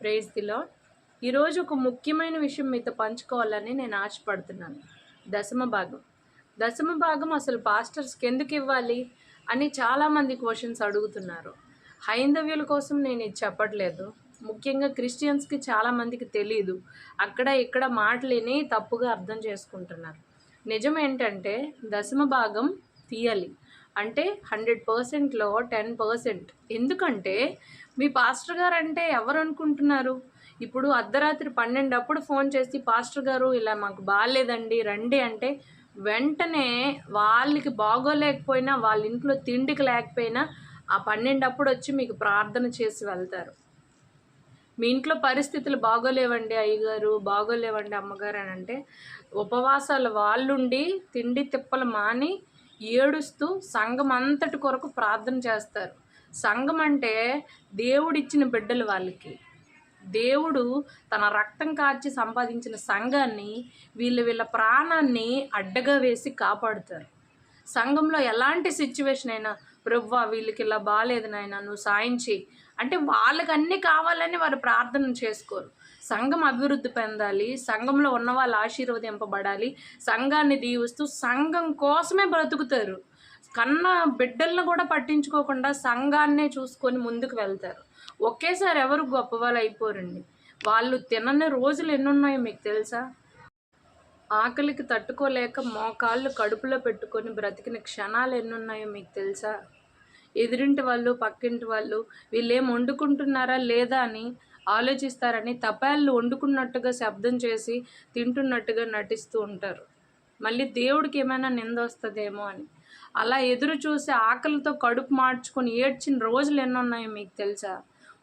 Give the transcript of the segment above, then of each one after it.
Praise దిలో ఈరోజు ఒక ముఖ్యమైన విషయం మీతో పంచుకోవాలని నేను ఆశపడుతున్నాను. దశమ భాగం. దశమ భాగం అసలు పాస్టర్స్కి ఎందుకు ఇవ్వాలి అని చాలామంది క్వశ్చన్స్ అడుగుతున్నారు. హైందవ్యుల కోసం నేను ఇది చెప్పట్లేదు. ముఖ్యంగా క్రిస్టియన్స్కి చాలామందికి తెలియదు అక్కడ ఇక్కడ మాటలేని తప్పుగా అర్థం చేసుకుంటున్నారు. నిజం ఏంటంటే దశమ భాగం తీయాలి. అంటే హండ్రెడ్ పర్సెంట్లో టెన్ పర్సెంట్. ఎందుకంటే మీ పాస్టర్ గారు అంటే ఎవరు అనుకుంటున్నారు ఇప్పుడు అర్ధరాత్రి పన్నెండు అప్పుడు ఫోన్ చేసి పాస్టర్ గారు ఇలా మాకు బాగాలేదండి రండి అంటే వెంటనే వాళ్ళకి బాగోలేకపోయినా వాళ్ళ ఇంట్లో తిండికి లేకపోయినా ఆ పన్నెండు అప్పుడు వచ్చి మీకు ప్రార్థన చేసి వెళ్తారు. మీ ఇంట్లో పరిస్థితులు బాగోలేవండి అయ్యగారు బాగోలేవండి అమ్మగారు అని అంటే ఉపవాసాలు వాళ్ళుండి తిండి తిప్పలు మాని ఏడుస్తూ సంఘం అంతటి కొరకు ప్రార్థన చేస్తారు. సంఘం అంటే దేవుడిచ్చిన బిడ్డలు వాళ్ళకి. దేవుడు తన రక్తం కార్చి సంపాదించిన సంఘాన్ని వీళ్ళ వీళ్ళ ప్రాణాన్ని అడ్డగా వేసి కాపాడుతారు. సంఘంలో ఎలాంటి సిచ్యువేషన్ అయినా ప్రవ్వా వీళ్ళకి ఇలా బాగాలేదు నాయన నువ్వు సాయం చేయి అంటే వాళ్ళకి అన్నీ కావాలని వారు ప్రార్థన చేసుకోరు. సంఘం అభివృద్ధి పొందాలి సంఘంలో ఉన్న వాళ్ళు ఆశీర్వదింపబడాలి సంఘాన్ని దీవిస్తూ సంఘం కోసమే బ్రతుకుతారు. కన్న బిడ్డలను కూడా పట్టించుకోకుండా సంఘాన్నే చూసుకొని ముందుకు వెళ్తారు. ఒకేసారి ఎవరు గొప్పవాళ్ళు అయిపోరండి వాళ్ళు తినని రోజులు ఎన్ని ఉన్నాయో మీకు తెలుసా? ఆకలికి తట్టుకోలేక మోకాళ్ళు కడుపులో పెట్టుకొని బ్రతికిన క్షణాలు ఎన్ని ఉన్నాయో మీకు తెలుసా? ఎదురింటి వాళ్ళు పక్కింటి వాళ్ళు వీళ్ళు ఏం వండుకుంటున్నారా లేదా అని ఆలోచిస్తారని తపాళ్ళు వండుకున్నట్టుగా శబ్దం చేసి తింటున్నట్టుగా నటిస్తూ ఉంటారు. మళ్ళీ దేవుడికి ఏమైనా నింద వస్తుందేమో అని. అలా ఎదురు చూసి ఆకలితో కడుపు మార్చుకొని ఏడ్చిన రోజులు ఎన్నున్నాయో మీకు తెలుసా?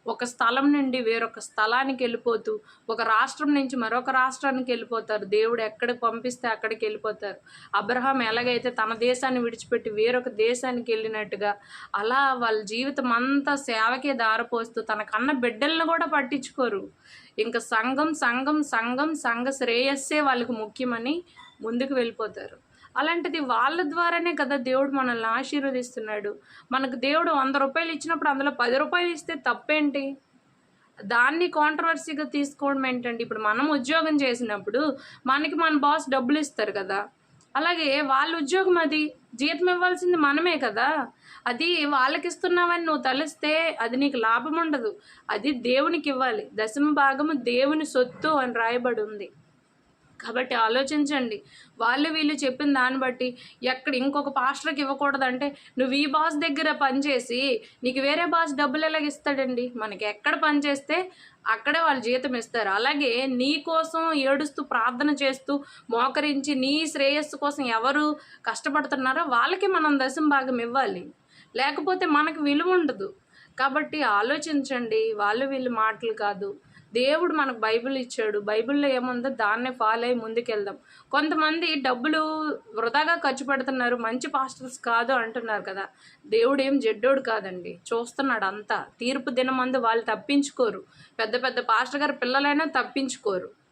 ఒక స్థలం నుండి వేరొక స్థలానికి వెళ్ళిపోతూ ఒక రాష్ట్రం నుంచి మరొక రాష్ట్రానికి వెళ్ళిపోతారు. దేవుడు ఎక్కడికి పంపిస్తే అక్కడికి వెళ్ళిపోతారు. అబ్రహాం ఎలాగైతే తన దేశాన్ని విడిచిపెట్టి వేరొక దేశానికి వెళ్ళినట్టుగా అలా వాళ్ళ జీవితం అంతా సేవకే దారిపోస్తూ తన కన్న బిడ్డలను కూడా పట్టించుకోరు. ఇంకా సంఘం సంఘం సంఘం సంఘ శ్రేయస్సే వాళ్ళకి ముఖ్యమని ముందుకు వెళ్ళిపోతారు. అలాంటిది వాళ్ళ ద్వారానే కదా దేవుడు మనల్ని ఆశీర్వదిస్తున్నాడు. మనకు దేవుడు వంద రూపాయలు ఇచ్చినప్పుడు అందులో పది రూపాయలు ఇస్తే తప్పేంటి? దాన్ని కాంట్రవర్సీగా తీసుకోవడం ఏంటంటే ఇప్పుడు మనం ఉద్యోగం చేసినప్పుడు మనకి మన బాస్ డబ్బులు ఇస్తారు కదా. అలాగే వాళ్ళ ఉద్యోగం అది. జీతం ఇవ్వాల్సింది మనమే కదా. అది వాళ్ళకి ఇస్తున్నావని నువ్వు తలిస్తే అది నీకు లాభం ఉండదు. అది దేవునికి ఇవ్వాలి. దశమ భాగము దేవుని సొత్తు అని రాయబడి ఉంది. కాబట్టి ఆలోచించండి. వాళ్ళు వీళ్ళు చెప్పిన దాన్ని బట్టి ఎక్కడ ఇంకొక పాస్టర్కి ఇవ్వకూడదంటే నువ్వు ఈ బాస్ దగ్గర పనిచేసి నీకు వేరే బాస్ డబ్బులు ఎలాగ ఇస్తాడండి? మనకి ఎక్కడ పనిచేస్తే అక్కడే వాళ్ళు జీతం ఇస్తారు. అలాగే నీ కోసం ఏడుస్తూ ప్రార్థన చేస్తూ మోకరించి నీ శ్రేయస్సు కోసం ఎవరు కష్టపడుతున్నారో వాళ్ళకి మనం దశం భాగం ఇవ్వాలి. లేకపోతే మనకు విలువ ఉండదు. కాబట్టి ఆలోచించండి. వాళ్ళు వీళ్ళు మాటలు కాదు. దేవుడు మనకు బైబిల్ ఇచ్చాడు. బైబిల్లో ఏముందో దాన్నే ఫాలో అయ్యి ముందుకెళ్దాం. కొంతమంది డబ్బులు వృధాగా ఖర్చు పెడుతున్నారు. మంచి పాస్టర్స్ కాదు అంటున్నారు కదా. దేవుడు ఏం జడ్డోడు కాదండి. చూస్తున్నాడు అంతా. తీర్పు దినమందు వాళ్ళు తప్పించుకోరు. పెద్ద పెద్ద పాస్టర్ గారి పిల్లలైనా తప్పించుకోరు.